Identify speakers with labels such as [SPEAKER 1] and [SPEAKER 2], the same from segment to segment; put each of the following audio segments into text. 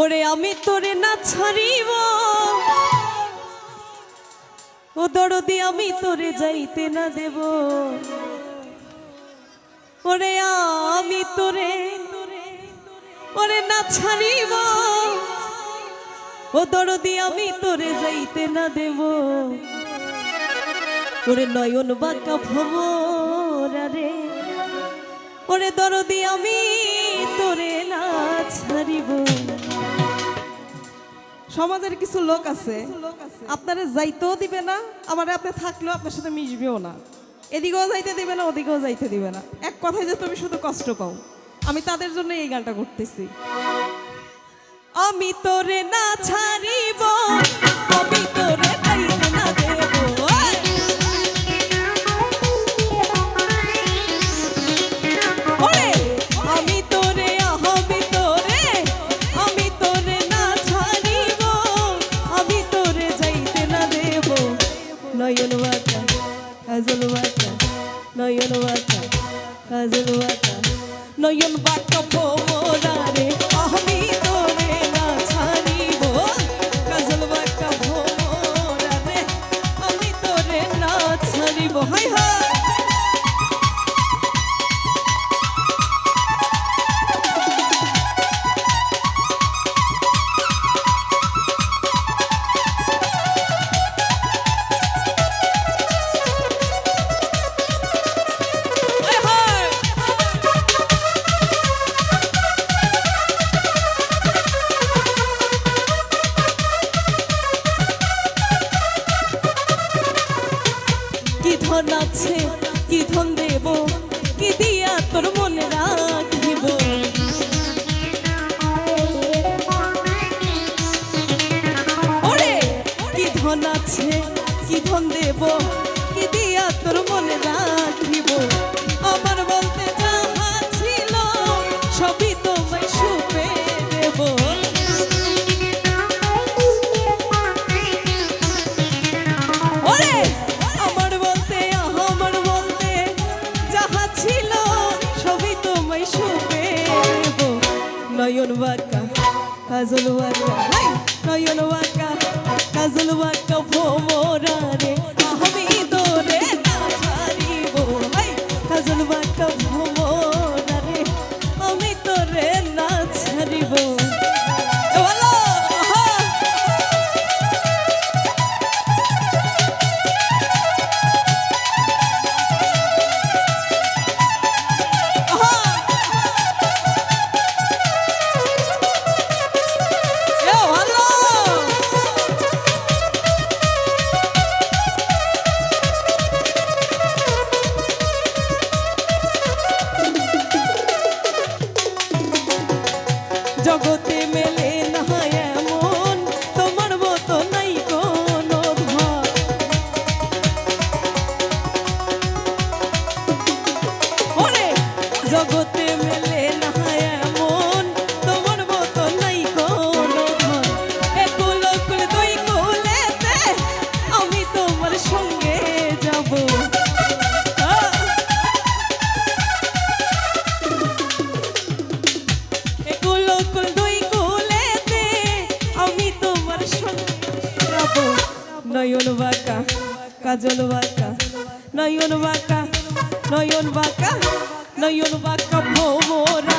[SPEAKER 1] ওরে আমি তোরে না ছাড়িব। ও দরদি, আমি তোরে যাইতে না দেব। ওরে আমি তোরে, ওরে না ছাড়িব। ও দরদি, আমি তোরে যাইতে না দেব। ওরে নয়ন বাঁকা ভমরা রে ওরে দরদি, আমি তোরে না ছাড়িব।
[SPEAKER 2] সমাজের কিছু লোক আছে আপনারা যাইতেও দিবে না আমার আপনি থাকলেও আপনার সাথে মিশবেও না। এদিকেও যাইতে দিবে না ওদিকেও যাইতে দিবে না। এক কথায় যে তুমি শুধু কষ্ট পাও। আমি তাদের জন্য এই গানটা করতেছি।
[SPEAKER 1] আমি তোরে না ছাড়িব। নয়ন বাঁকা কাজল বাঁকা নয়ন বাঁকা কাজল বাঁকা নয়ন বাঁকা ভোমরা রে আমি তোরে না ছাড়িব কাজল বাঁকা ভোমরা রে আমি তোরে না ছাড়িব কি দিয়া তোর মনে রাখিব? আমার বলতে যাহা ছিল, সবই তোমায় সুপে দেব। আমার বলতে আমার বলতে যাহা ছিল, সবই তোমায় শুবে নয়ন বাঁকা, কাজল বাঁকা নয়ন বাঁকা, কাজল বাঁকা ভোমরা রে কাজল যাব নয়ন বাঁকা কাজল বাঁকা নয়ন বাঁকা নয়ন বাঁকা নয়ন বাঁকা ভোমরা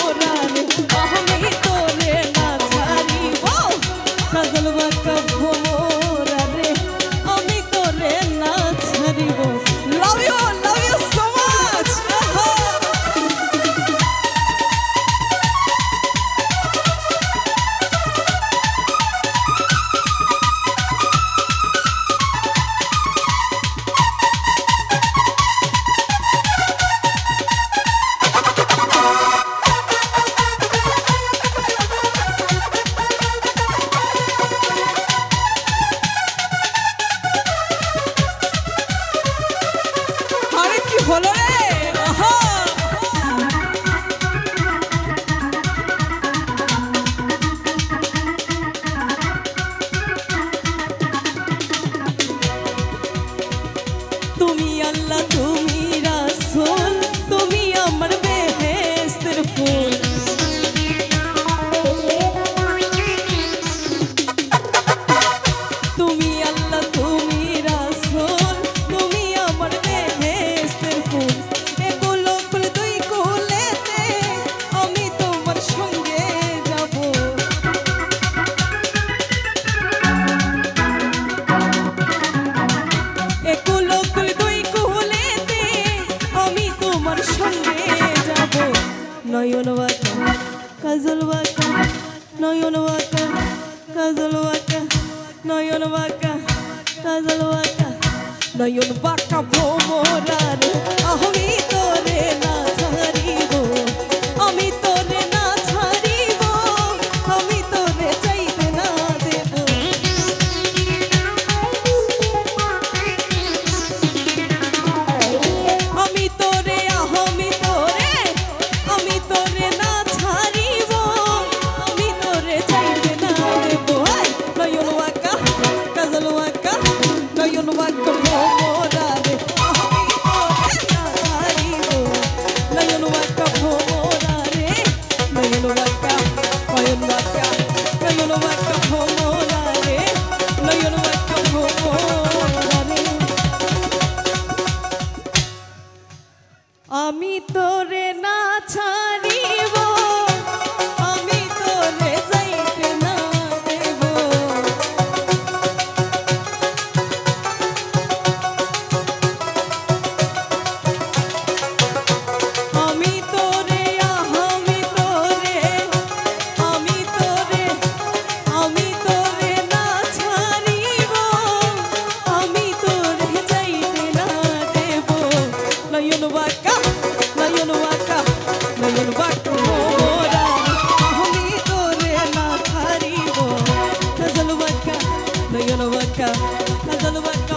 [SPEAKER 1] তুমি আল্লাহ তুমি সঙ্গে যাব। নয়ন বাঁকা, কাজল বাঁকা, নয়ন বাঁকা, কাজল বাঁকা, নয়ন বাঁকা, কাজল বাঁকা। নয়ন বাঁকা ভোমরার আহমি তোরে না। in that গেল বাক্কা গেল বাক্কা